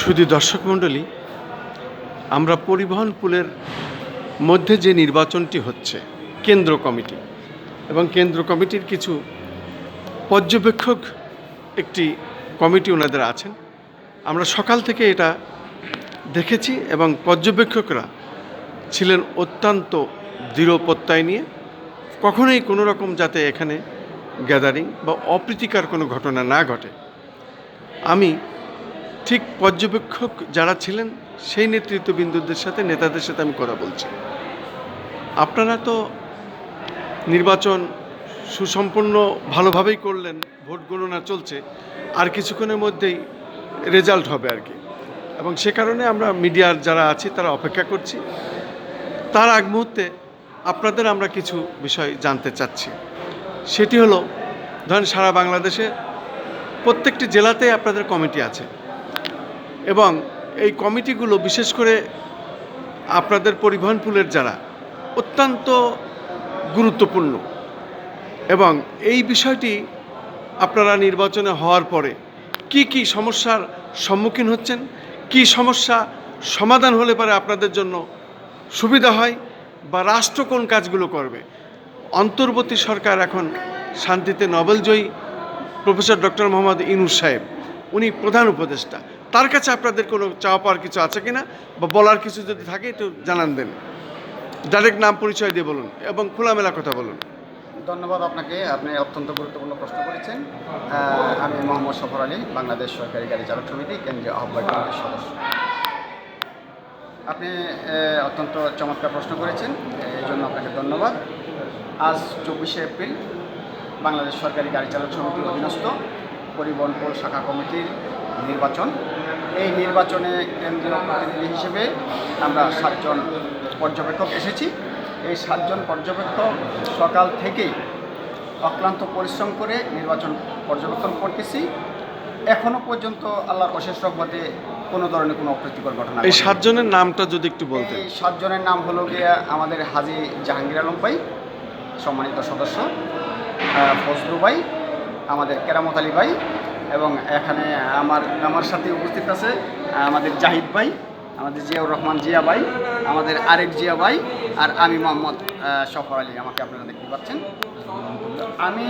শুধু দর্শক মণ্ডলী, আমরা পরিবহন পুলের মধ্যে যে নির্বাচনটি হচ্ছে, কেন্দ্র কমিটি, এবং কেন্দ্র কমিটির কিছু পর্যবেক্ষক একটি কমিটি ওনাদের আছেন। আমরা সকাল থেকে এটা দেখেছি এবং পর্যবেক্ষকরা ছিলেন অত্যন্ত দৃঢ় প্রত্যয় নিয়ে কখনোই কোনো রকম যাতে এখানে গ্যাদারিং বা অপ্রীতিকর কোনো ঘটনা না ঘটে। আমি ঠিক পর্যবেক্ষক যারা ছিলেন সেই নেতৃত্ববিন্দুদের সাথে, নেতাদের সাথে আমি কথা বলছি। আপনারা তো নির্বাচন সুসম্পন্ন ভালোভাবেই করলেন, ভোট গণনা চলছে, আর কিছুক্ষণের মধ্যেই রেজাল্ট হবে আর কি। এবং সে কারণে আমরা মিডিয়ার যারা আছি, তারা অপেক্ষা করছি। তার আগ মুহূর্তে আপনাদের আমরা কিছু বিষয় জানতে চাচ্ছি। সেটি হলো, ধরেন সারা বাংলাদেশে প্রত্যেকটি জেলাতে আপনাদের কমিটি আছে। এবং এই কমিটিগুলো বিশেষ করে আপনাদের পরিবহন পুলের যারা অত্যন্ত গুরুত্বপূর্ণ। এবং এই বিষয়টি আপনারা নির্বাচনে হওয়ার পরে কি কি সমস্যার সম্মুখীন হচ্ছেন? কি সমস্যা সমাধান হলে পারে আপনাদের জন্য সুবিধা হয় বা রাষ্ট্র কোন কাজগুলো করবে? অন্তর্বর্তী সরকার এখন শান্তিতে নোবেলজয়ী প্রফেসর ডক্টর মোহাম্মদ ইনুস সাহেব, উনি প্রধান উপদেষ্টা। তার কাছে আপনাদের কোনো চাওয়া পাওয়ার কিছু আছে কিনা? বা বলার কিছু যদি থাকে একটু জানান দেন। ডাইরেক্ট নাম পরিচয় দিয়ে বলুন এবং খোলামেলা কথা বলুন। ধন্যবাদ আপনাকে। আপনি অত্যন্ত গুরুত্বপূর্ণ প্রশ্ন করেছেন। আমি মোহাম্মদ সফর আলী, বাংলাদেশ সরকারি গাড়ি চালক সমিতি কেন্দ্রীয় আহ্বায়ক কমিটির সদস্য। আপনি অত্যন্ত চমৎকার প্রশ্ন করেছেন। এই জন্য আপনাকে ধন্যবাদ। আজ চব্বিশে এপ্রিল, বাংলাদেশ সরকারি গাড়ি চালক সমিতির অধীনস্থ পরিবহন পোল শাখা কমিটির নির্বাচন। এই নির্বাচনে কেন্দ্রীয় প্রতিনিধি হিসেবে আমরা সাতজন পর্যবেক্ষক এসেছি। এই সাতজন পর্যবেক্ষক সকাল থেকেই অক্লান্ত পরিশ্রম করে নির্বাচন পর্যবেক্ষণ করতেছি। এখনও পর্যন্ত আল্লাহর অশেষ রহমতে কোনো ধরনের কোনো অপ্রীতিকর ঘটনা এই সাতজনের নামটা যদি একটু বলতে এই সাতজনের নাম হলো গিয়ে আমাদের হাজি জাহাঙ্গীর আলম ভাই সম্মানিত সদস্য ফজলু ভাই আমাদের কেরামত আলী ভাই এবং এখানে আমার আমার সাথে উপস্থিত আছে আমাদের জাহিদ ভাই আমাদের জিয়াউর রহমান জিয়া ভাই আমাদের আরেক জিয়া ভাই আর আমি মোহাম্মদ সফর আলী আমাকে আপনারা দেখতে পাচ্ছেন। আমি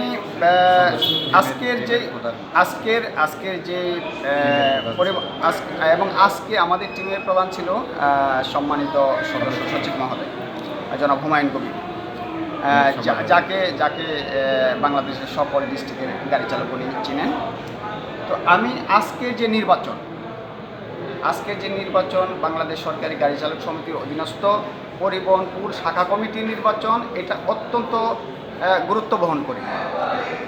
আজকের যে আজকের আজকের যে এবং আজকে আমাদের টিমের প্রধান ছিল সম্মানিত সদস্য সচিব মহোদয় জনাব হুমায়ুন কবির। যাকে যাকে বাংলাদেশের সকল ডিস্ট্রিক্টের গাড়ি চালক উনি চিনেন। তো আমি আজকে যে নির্বাচন আজকে যে নির্বাচন বাংলাদেশ সরকারি গাড়ি চালক সমিতির অধীনস্থ পরিবহন পুল শাখা কমিটির নির্বাচন, এটা অত্যন্ত গুরুত্ব বহন করে।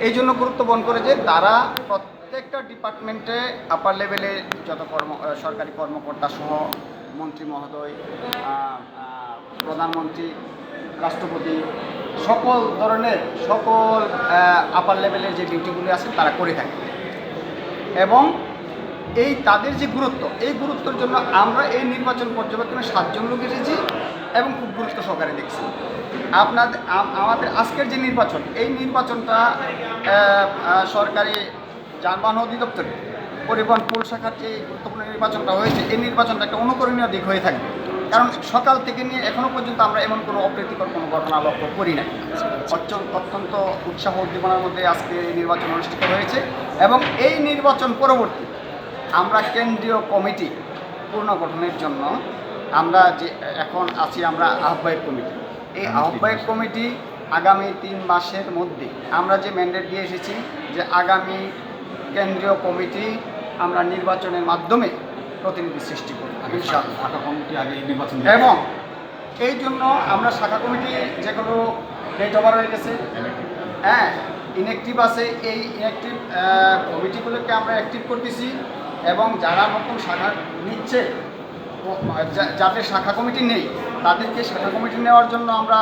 এই জন্য গুরুত্ব বহন করে যে তারা প্রত্যেকটা ডিপার্টমেন্টে আপার লেভেলে যত কর্ম সরকারি কর্মকর্তা সহ মন্ত্রী মহোদয় প্রধানমন্ত্রী, রাষ্ট্রপতি, সকল ধরনের, সকল আপার লেভেলের যে ডিউটিগুলি আছে তারা করে থাকে। এবং এই তাদের যে গুরুত্ব, এই গুরুত্বের জন্য আমরা এই নির্বাচন পর্যবেক্ষণে সাতজন লোক এসেছি। এবং খুব গুরুত্ব সহকারে দেখছি আপনাদের আমাদের আজকের যে নির্বাচন, এই নির্বাচনটা সরকারি যানবাহন অধিদপ্তরে, পরিবহন পুল শাখার যে গুরুত্বপূর্ণ নির্বাচনটা হয়েছে, এই নির্বাচনটা একটা অনুকরণীয় দিক হয়ে থাকবে কারণ সকাল থেকে নিয়ে এখনও পর্যন্ত আমরা এমন কোনো অপ্রীতিকর কোনো ঘটনা লক্ষ্য করি না অত্যন্ত উৎসাহ উদ্দীপনার মধ্যে আজকে এই নির্বাচন অনুষ্ঠিত হয়েছে এবং এই নির্বাচন পরবর্তী আমরা কেন্দ্রীয় কমিটি পুনর্গঠনের জন্য আমরা যে এখন আছি আমরা আহ্বায়ক কমিটি। এই আহ্বায়ক কমিটি। আগামী তিন মাসের মধ্যে আমরা যে ম্যান্ডেট দিয়ে এসেছি যে আগামী কেন্দ্রীয় কমিটি আমরা নির্বাচনের মাধ্যমে প্রতিনিধি সৃষ্টি করব। ইনশাআল্লাহ শাখা কমিটি আগে নির্বাচন এবং এই জন্য আমরা শাখা কমিটি যেগুলো ডেট ওভার হয়ে গেছে। হ্যাঁ ইনঅ্যাক্টিভ আছে। এই ইনঅ্যাক্টিভ কমিটিগুলোকে আমরা অ্যাক্টিভ করতেছি এবং যারা নতুন শাখা নিচ্ছে যাদের শাখা কমিটি নেই তাদেরকে শাখা কমিটি নেওয়ার জন্য আমরা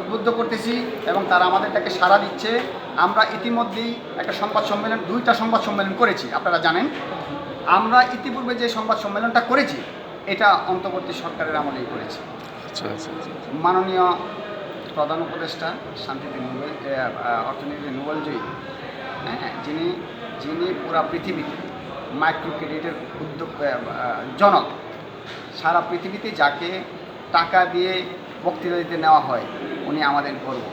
উদ্বুদ্ধ করতেছি এবং তারা আমাদেরটাকে সাড়া দিচ্ছে। আমরা ইতিমধ্যেই একটা সংবাদ সম্মেলন দুইটা সংবাদ সম্মেলন করেছি আপনারা জানেন। আমরা ইতিপূর্বে যে সংবাদ সম্মেলনটা করেছি এটা অন্তর্বর্তী সরকারের আমলেই করেছি। আচ্ছা আচ্ছা আচ্ছা। মাননীয় প্রধান উপদেষ্টা শান্তিতে নোবেল এ, আহ, অর্থনীতি নোবেলজয়ী হ্যাঁ যিনি যিনি পুরা পৃথিবীতে মাইক্রো ক্রেডিটের উদ্যোগ জনক। সারা পৃথিবীতে যাকে টাকা দিয়ে বক্তৃতা দিতে নেওয়া হয়, উনি আমাদের গর্ব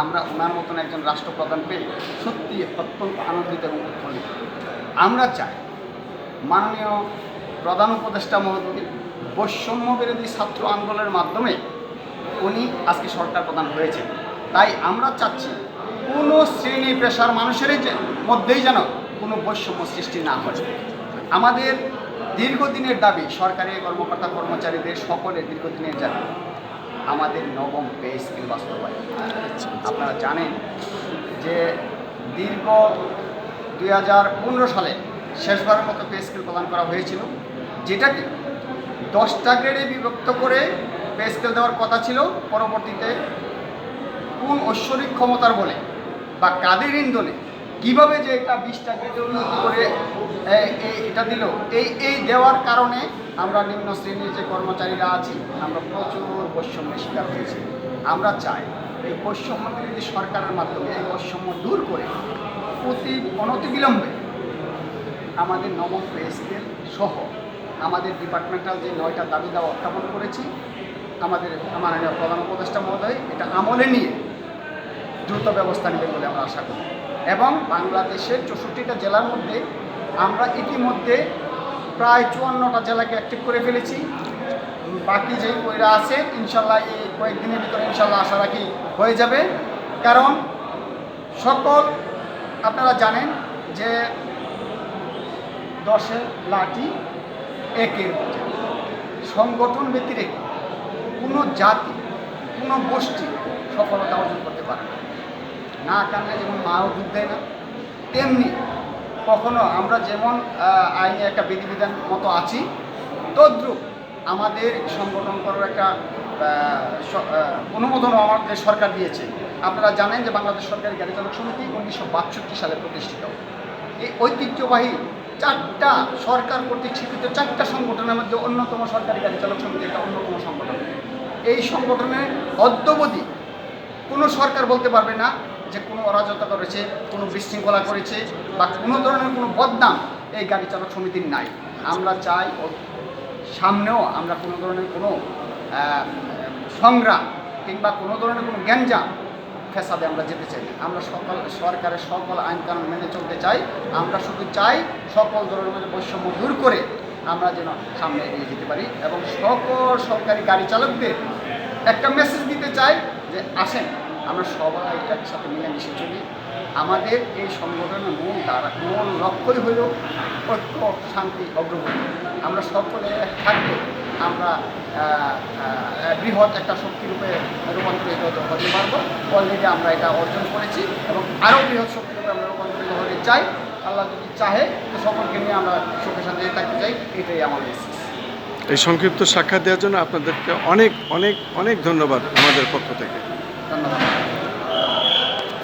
আমরা ওনার মতন একজন রাষ্ট্রপ্রধান পেয়ে সত্যি অত্যন্ত আনন্দিত এবং উৎফুল্লিত। আমরা চাই মাননীয় প্রধান উপদেষ্টা মহোদয় বৈষম্য বিরোধী ছাত্র আন্দোলনের মাধ্যমে উনি আজকে সরকার প্রধান হয়েছেন। তাই আমরা চাচ্ছি কোনো শ্রেণি পেশার মানুষেরই যে মধ্যেই যেন কোনো বৈষম্য সৃষ্টি না হয়। আমাদের দীর্ঘদিনের দাবি, সরকারি কর্মকর্তা কর্মচারীদের সকলের দীর্ঘদিনের দাবি আমাদের নবম পে স্কেল বাস্তবায়ন। আপনারা জানেন যে দীর্ঘ দুই হাজার পনেরো সালে শেষবারের মতো পে স্কেল প্রদান করা হয়েছিল, যেটাকে দশটা গ্রেডে বিভক্ত করে পে স্কেল দেওয়ার কথা ছিল। পরবর্তীতে কোন ঐশ্বরিক ক্ষমতার বলে বা কাদের ইন্ধনে কীভাবে যে এটা উন্নত করে এটা দিল? এই এই দেওয়ার কারণে আমরা নিম্ন শ্রেণির যে কর্মচারীরা আছি, আমরা প্রচুর বৈষম্যের শিকার হয়েছি। আমরা চাই এই বৈষম্য বিরোধী সরকারের মাধ্যমে এই বৈষম্য দূর করে অতি অনতিবিলম্বে আমাদের নবম পে সহ আমাদের ডিপার্টমেন্টাল যে নয়টা দাবি দেওয়া উত্থাপন করেছি, আমাদের মাননীয় প্রধান উপদেষ্টা মহোদয় এটা আমলে নিয়ে দ্রুত ব্যবস্থা নেবে বলে আমরা আশা করি। এবং বাংলাদেশের চৌষট্টিটা জেলার মধ্যে আমরা ইতিমধ্যে প্রায় চুয়ান্নটা জেলাকে অ্যাক্টিভ করে ফেলেছি। বাকি যেই বইরা আছে, ইনশাল্লাহ এই কয়েকদিনের ভিতরে ইনশাল্লাহ আশা রাখি হয়ে যাবে। কারণ সকল, আপনারা জানেন যে দশের লাঠি একের সংগঠন ব্যতিরেকে কোনো জাতি, কোনো গোষ্ঠী সফলতা অর্জন করতে পারে না। না কানলে যেমন মাও দুধ দেয় না, তেমনি কখনো আমরা যেমন আইনে একটা বিধিবিধান মতো আছি, তদ্রুপ আমাদের সংগঠন করার একটা অনুমোদনও আমাদের সরকার দিয়েছে। আপনারা জানেন যে বাংলাদেশ সরকারি গাড়ি চালক সমিতি উনিশশো বাষট্টি সালে প্রতিষ্ঠিত। এই ঐতিহ্যবাহী চারটা সরকার কর্তৃক স্বীকৃত চারটা সংগঠনের মধ্যে অন্যতম সরকারি গাড়ি চালক সমিতি একটা অন্যতম সংগঠন। এই সংগঠনের অদ্যবধি কোনো সরকার বলতে পারবে না যে কোনো অরাজকতা করেছে, কোনো বিশৃঙ্খলা করেছে বা কোনো ধরনের কোনো বদনাম, এই গাড়ি চালক সমিতির নাই। আমরা চাই সামনেও আমরা কোনো ধরনের কোনো সংগ্রাম কিংবা কোনো ধরনের কোনো গ্যাঞ্জাম ফেসাদে আমরা যেতে চাই আমরা সকল সরকারের সকল আইন কানুন মেনে চলতে চাই। আমরা শুধু চাই সকল ধরনের বৈষম্য দূর করে আমরা যেন সামনে এগিয়ে যেতে পারি এবং সকল সরকারি গাড়ি চালকদের একটা মেসেজ দিতে চাই যে আসেন। আমরা সবাই একসাথে মিলেমিশে চলি। আমাদের এই সংগঠনের মূল দ্বারা মূল লক্ষ্যই হল ঐক্য শান্তি অগ্রগতি। আমরা সকলে এক থাকলে আমরা বৃহৎ একটা শক্তিরূপে রূপান্তরিত হতে- পারব। অলরেডি আমরা এটা অর্জন করেছি এবং আরও বৃহৎ শক্তিরূপে আমরা রূপান্তরিত হতে চাই। আল্লাহ যদি চাহে তো সকলকে নিয়ে আমরা সুখে শান্তিতে থাকতে চাই। এটাই আমাদের এই সংক্ষিপ্ত সাক্ষাৎ দেওয়ার জন্য আপনাদেরকে অনেক অনেক অনেক ধন্যবাদ আমাদের পক্ষ থেকে। ধন্যবাদ।